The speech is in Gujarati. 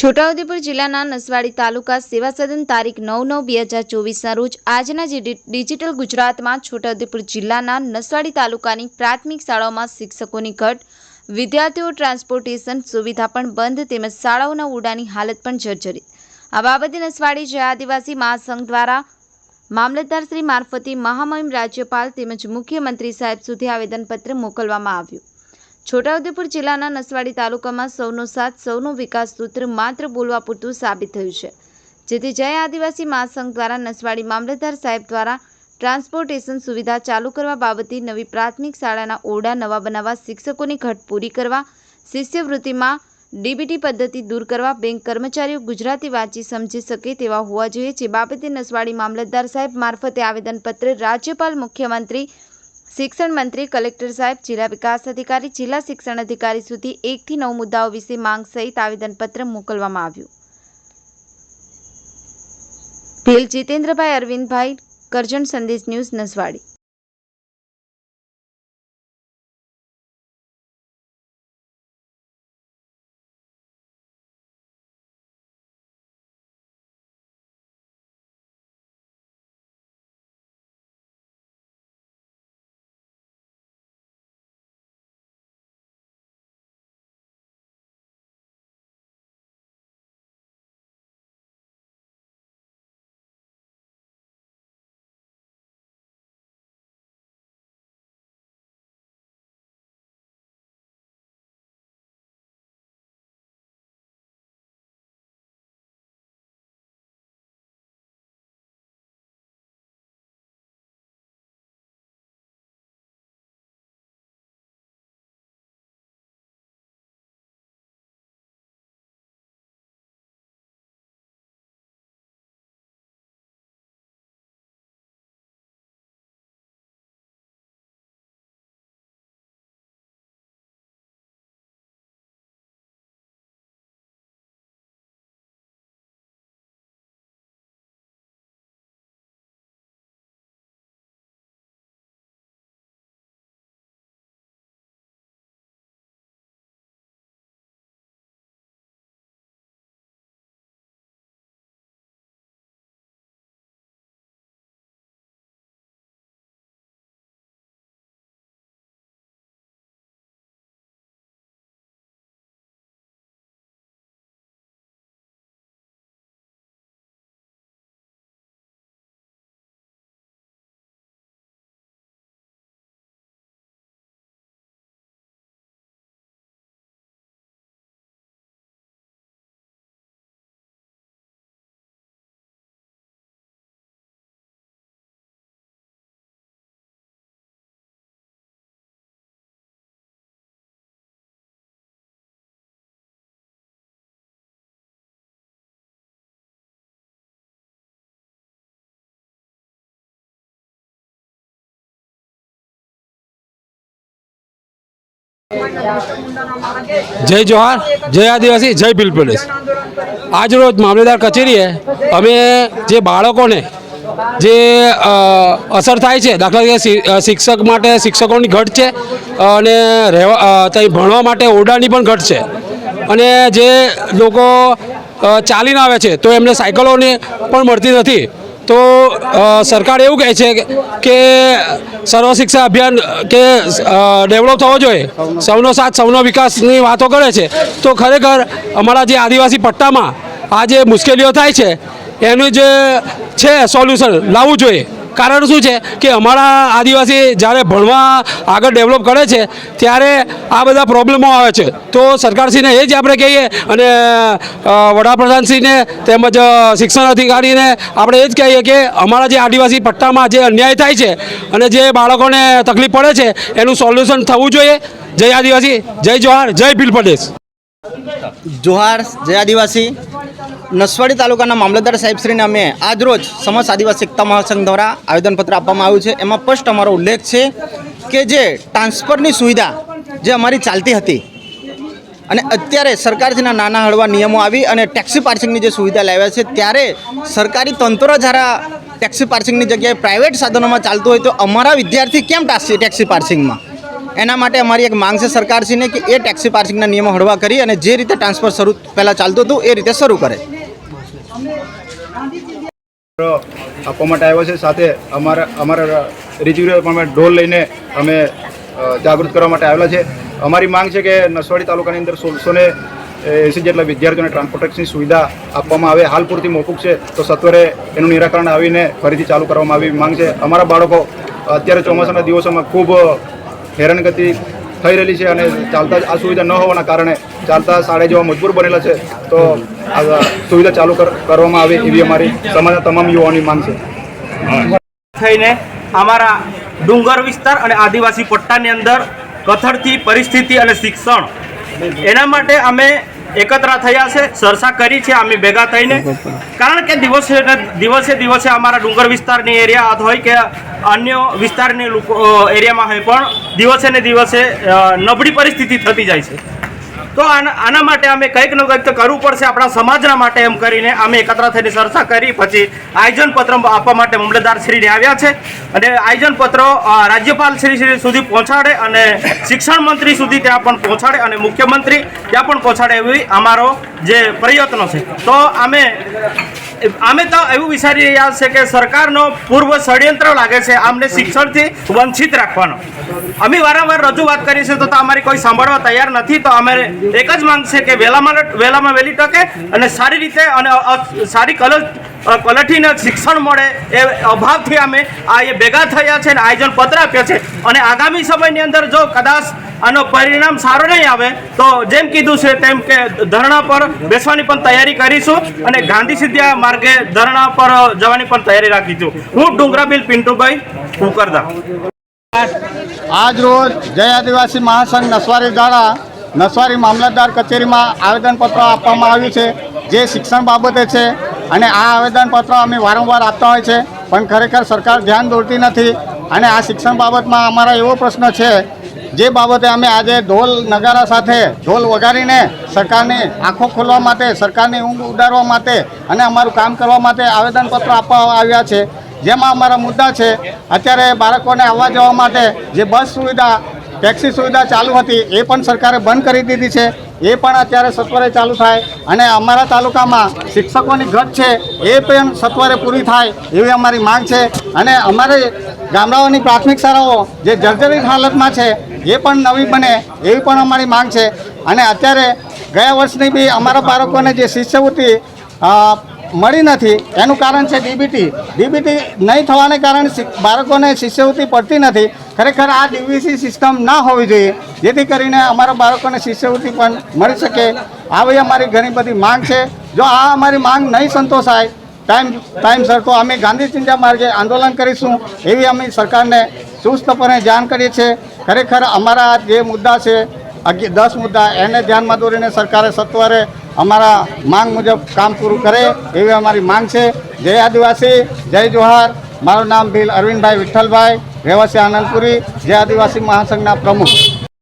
છોટાઉદેપુર જિલ્લાના નસવાડી તાલુકા સેવા સદન તારીખ નવ નવ બે હજાર ચોવીસના રોજ આજના ડિજિટલ ગુજરાતમાં છોટાઉદેપુર જિલ્લાના નસવાડી તાલુકાની પ્રાથમિક શાળાઓમાં શિક્ષકોની ઘટ, વિદ્યાર્થીઓ ટ્રાન્સપોર્ટેશન સુવિધા પણ બંધ તેમજ શાળાઓના ઉડાની હાલત પણ જર્જરિત. આ બાબતે નસવાડી જય આદિવાસી મહાસંઘ દ્વારા મામલતદાર શ્રી મારફતે મહામહિમ રાજ્યપાલ તેમજ મુખ્યમંત્રી સાહેબ સુધી આવેદનપત્ર મોકલવામાં આવ્યું. છોટાઉદેપુર જિલ્લાના નસવાડી તાલુકામાં સૌનો સાથ, સૌનો વિકાસ સૂત્ર માત્ર બોલવા પૂરતું સાબિત થયું છે. જેથી જય આદિવાસી મહાસંઘ દ્વારા નસવાડી મામલતદાર સાહેબ દ્વારા ટ્રાન્સપોર્ટેશન સુવિધા ચાલુ કરવા બાબતે નવી પ્રાથમિક શાળાના ઓરડા નવા બનાવવા શિક્ષકોની ઘટ પૂરી કરવા, શિષ્યવૃત્તિમાં ડીબીટી પદ્ધતિ દૂર કરવા બેંક કર્મચારીઓ ગુજરાતી વાંચી સમજી શકે તેવા હોવા જોઈએ, જે બાબતે નસવાડી મામલતદાર સાહેબ મારફતે આવેદનપત્ર રાજ્યપાલ મુખ્યમંત્રી શિક્ષણ મંત્રી કલેક્ટર સાહેબ, જિલ્લા વિકાસ અધિકારી, જિલ્લા શિક્ષણ અધિકારી સુધી એકથી નવ મુદ્દાઓ વિશે માંગ સહિત આવેદનપત્ર મોકલવામાં આવ્યું. ભીલ જીતેન્દ્રભાઈ અરવિંદભાઈ, કરજણ સંદેશ ન્યૂઝ નસવાડી. જય જોહાર જય આદિવાસી, જય ભીલ પ્રદેશ આજ રોજ મામલેદાર કચેરીએ અમે જે બાળકોને જે અસર થાય છે, દાખલા તરીકે શિક્ષક માટે શિક્ષકોની ઘટ છે, અને રહેવા ત્યાં ભણવા માટે ઓરડાની પણ ઘટ છે. અને જે લોકો ચાલીને આવે છે, તો એમને સાયકલોની પણ મળતી નથી. તો સરકાર એવું કહે છે કે- સર્વ શિક્ષા અભિયાન કે ડેવલપ થવો જોઈએ. સૌનો સાથ, સૌનો વિકાસની વાતો કરે છે. તો ખરેખર અમારા જે આદિવાસી પટ્ટામાં આ જે મુશ્કેલીઓ થાય છે, એનું જે છે, સોલ્યુશન લાવવું જોઈએ. કારણ શું છે કે અમારા આદિવાસી જ્યારે ભણવા આગળ ડેવલપ કરે છે, ત્યારે આ બધા પ્રોબ્લેમો આવે છે. તો સરકારશ્રીને એ જ આપણે કહીએ અને વડાપ્રધાનશ્રીને તેમજ શિક્ષણ અધિકારીને આપણે એ જ કહીએ કે અમારા જે આદિવાસી પટ્ટામાં જે અન્યાય થાય છે અને જે બાળકોને તકલીફ પડે છે, એનું સોલ્યુશન થવું જોઈએ. જય આદિવાસી, જય જોહાર જય ભીલ પ્રદેશ જોહાર, જય આદિવાસી. નસવાડી તાલુકાના મામલતદાર સાહેબશ્રીને અમે આજરોજ સમસ્ત આદિવાસી એકતા મહાસંઘ દ્વારા આવેદનપત્ર આપવામાં આવ્યું છે. એમાં સ્પષ્ટ અમારો ઉલ્લેખ છે કે જે ટ્રાન્સફરની સુવિધા જે અમારી ચાલતી હતી અને અત્યારે સરકારથીના નાના હળવા નિયમો આવી અને ટેક્સી પાર્સિંગની જે સુવિધા લાવ્યા છે, ત્યારે સરકારી તંત્ર જ્યારે ટેક્સી પાર્સિંગની જગ્યાએ પ્રાઇવેટ સાધનોમાં ચાલતું હોય તો અમારા વિદ્યાર્થી કેમ ટાસશે ટેક્સી પાર્સિંગમાં? એના માટે અમારી એક માંગ છે સરકારશ્રીને કે એ ટેક્સી પાર્સિંગના નિયમો હળવા કરી અને જે રીતે ટ્રાન્સફર શરૂ, પહેલાં ચાલતું હતું એ રીતે શરૂ કરે. આપવા માટે આવ્યો છે. સાથે અમારા અમારા રિજિગ્યુલર પણ ઢોલ લઈને અમે જાગૃત કરવા માટે આવેલા છે. અમારી માંગ છે કે નસવાડી તાલુકાની અંદર સોળસો ને એસી જેટલા વિદ્યાર્થીઓને ટ્રાન્સપોર્ટેશનની સુવિધા આપવામાં આવે. હાલ પૂરતી મોકૂફ છે. તો સત્વરે એનું નિરાકરણ આવીને ફરીથી ચાલુ કરવામાં આવી માંગ છે. અમારા બાળકો અત્યારે ચોમાસાના દિવસોમાં ખૂબ હેરાનગતિ થઈ રહેલી છે અને ચાલતા આ સુવિધા ન હોવાના કારણે ચાલતા શાળે જેવા મજબૂર બનેલા છે, તો આ સુવિધા ચાલુ કર- કરવામાં આવે એવી અમારી સમાજના તમામ યુવાઓની માંગ છે. થઈને અમારા ડુંગર વિસ્તાર અને આદિવાસી પટ્ટાની અંદર કથળથી પરિસ્થિતિ અને શિક્ષણ એના માટે અમે એકત્ર થયા છે ચર્ચા કરી છે અમે ભેગા થઈને. કારણ કે દિવસે દિવસે દિવસે અમારા ડુંગર વિસ્તારની એરિયા હોય કે અન્ય વિસ્તારની લોકો એરિયામાં હોય પણ દિવસે ને દિવસે નબળી પરિસ્થિતિ થતી જાય છે. તો આના માટે અમે કંઈક ને કંઈક કરવું પડશે. આપણા સમાજના માટે એમ કરીને અમે એકત્ર થઈને ચર્ચા કરી. પછી આયોજન પત્ર આપવા માટે મામલતદાર શ્રીને આવ્યા છે. અને આયોજન પત્રો રાજ્યપાલ શ્રી શ્રી સુધી પહોંચાડે અને શિક્ષણ મંત્રી સુધી ત્યાં પણ પહોંચાડે અને મુખ્યમંત્રી ત્યાં પણ પહોંચાડે એવી અમારો જે પ્રયત્નો છે. તો અમે અમે તો એવું વિચારી રહ્યા છે કે સરકારનો પૂર્વ ષડયંત્ર લાગે છે. આમને શિક્ષણથી વંચિત રાખવાનો. અમે વારંવાર રજૂઆત કરી છે તો અમારી કોઈ સાંભળવા તૈયાર નથી, તો અમે એક જ માંગ છે કે વહેલામાં વહેલામાં વહેલી તકે અને સારી રીતે અને સારી કલ ક્વોલિટીને શિક્ષણ મળે એ અભાવથી અમે આ એ ભેગા થયા છે અને આયોજન પત્ર આપ્યા છે. અને આગામી સમયની અંદર જો કદાચ આનો પરિણામ સારો નહીં આવે, તો જેમ કીધું છે તેમ કે ધરણા પર બેસવાની પણ તૈયારી કરીશું અને ગાંધી સિદ્ધિયા માર્ગે ધરણા પર જવાની પણ તૈયારી રાખીશું. હું ડુંગરાબીલ પિન્ટુભાઈ કુકરદા. આજ રોજ જય આદિવાસી મહાસંઘ નસવારી દ્વારા નસવારી મામલતદાર કચેરીમાં આવેદનપત્ર આપવામાં આવ્યું છે, જે શિક્ષણ બાબતે છે. અને આ આવેદનપત્ર અમે વારંવાર આપતા હોય છે, પણ ખરેખર સરકાર ધ્યાન દોરતી નથી. અને આ શિક્ષણ બાબતમાં અમારા એવો પ્રશ્ન છે, જે બાબતે અમે આજે ઢોલ નગારા સાથે ઢોલ વગાડીને સરકારની આંખો ખોલવા માટે, સરકારની ઊંઘ ઉડાડવા માટે અને અમારું કામ કરવા માટે આવેદનપત્ર આપવા આવ્યા છે. જેમાં અમારા મુદ્દા છે, અત્યારે બાળકોને આવવા જવા માટે જે બસ સુવિધા, ટેક્સી સુવિધા ચાલુ હતી, એ પણ સરકારે બંધ કરી દીધી છે. એ પણ અત્યારે સત્વરે ચાલુ થાય અને અમારા તાલુકામાં શિક્ષકોની ઘટ છે, એ પણ સત્વરે પૂરી થાય એવી અમારી માંગ છે. અને અમારે ગામડાઓની પ્રાથમિક શાળાઓ જે જર્જરિત હાલતમાં છે, એ પણ નવી બને એવી પણ અમારી માંગ છે. અને અત્યારે ગયા વર્ષની બી અમારા બાળકોને જે શિષ્યવૃત્તિ મળી નથી. એનું કારણ છે ડીબીટી ડીબીટી નહીં થવાને કારણે બાળકોને શિષ્યવૃત્તિ પડતી નથી. ખરેખર આ ડીબીસી સિસ્ટમ ના હોવી જોઈએ. જેથી કરીને અમારા બાળકોને શિષ્યવૃત્તિ પણ મળી શકે. આવી અમારી ઘણી બધી માંગ છે. જો આ અમારી માંગ નહીં સંતોષાય, ટાઈમ ટાઈમસર તો અમે ગાંધી ચિંતા માર્ગે આંદોલન કરીશું. એવી અમે સરકારને ચુસ્તપણે જાણ કરીએ છીએ. ખરેખર અમારા જે મુદ્દા છે દસ મુદ્દા. એને ધ્યાનમાં દોરીને સરકારે સત્વરે અમારા માંગ મુજબ કામ પૂરું કરે એવી અમારી માંગ છે. જય આદિવાસી, જય જોહાર. મારું નામ ભીલ અરવિંદભાઈ વિઠ્ઠલભાઈ. રહેવાસી આનંદપુરી. જય આદિવાસી મહાસંઘના પ્રમુખ.